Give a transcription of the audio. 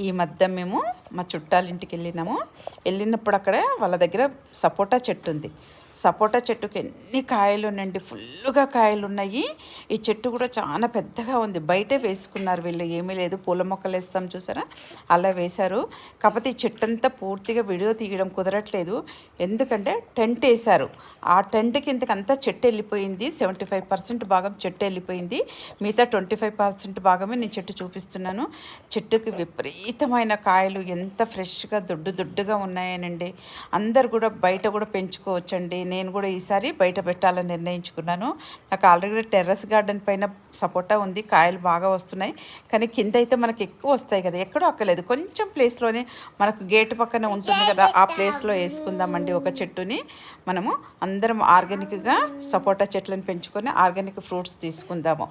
ఈ మధ్య మేము మా చుట్టాలింటికి వెళ్ళినాము. వెళ్ళినప్పుడు అక్కడ వాళ్ళ దగ్గర సపోటా చెట్టు ఉంది. సపోటా చెట్టుకి ఎన్ని కాయలు ఉన్నాయండి ఫుల్గా కాయలు ఉన్నాయి ఈ చెట్టు కూడా చాలా పెద్దగా ఉంది. బయటే వేసుకున్నారు వీళ్ళు ఏమీ లేదు. పూల మొక్కలు వేస్తాం చూసారా? అలా వేశారు. కాకపోతే ఈ చెట్టు అంతా పూర్తిగా వీడియో తీయడం కుదరట్లేదు. ఎందుకంటే టెంట్ వేశారు. ఆ టెంట్ కిందకి అంతా చెట్టు వెళ్ళిపోయింది. సెవెంటీ ఫైవ్ పర్సెంట్ భాగం చెట్టు వెళ్ళిపోయింది. మిగతా ట్వంటీ ఫైవ్ పర్సెంట్ భాగమే నేను చెట్టు చూపిస్తున్నాను. చెట్టుకి విపరీతమైన కాయలు ఎంత ఫ్రెష్గా దొడ్డు దొడ్డుగా ఉన్నాయనండి. అందరు కూడా బయట కూడా పెంచుకోవచ్చండి. నేను కూడా ఈసారి బయట పెట్టాలని నిర్ణయించుకున్నాను. నాకు ఆల్రెడీ టెర్రస్ గార్డెన్ పైన సపోటా ఉంది కాయలు బాగా వస్తున్నాయి. కానీ కింద అయితే మనకి ఎక్కువ వస్తాయి కదా ఎక్కడో అక్కర్లేదు కొంచెం ప్లేస్లోనే మనకు గేటు పక్కన ఉంటుంది కదా ఆ ప్లేస్లో వేసుకుందామండి ఒక చెట్టుని. మనము అందరం ఆర్గానిక్గా సపోటా చెట్లను పెంచుకొని ఆర్గానిక్ ఫ్రూట్స్ తీసుకుందాము.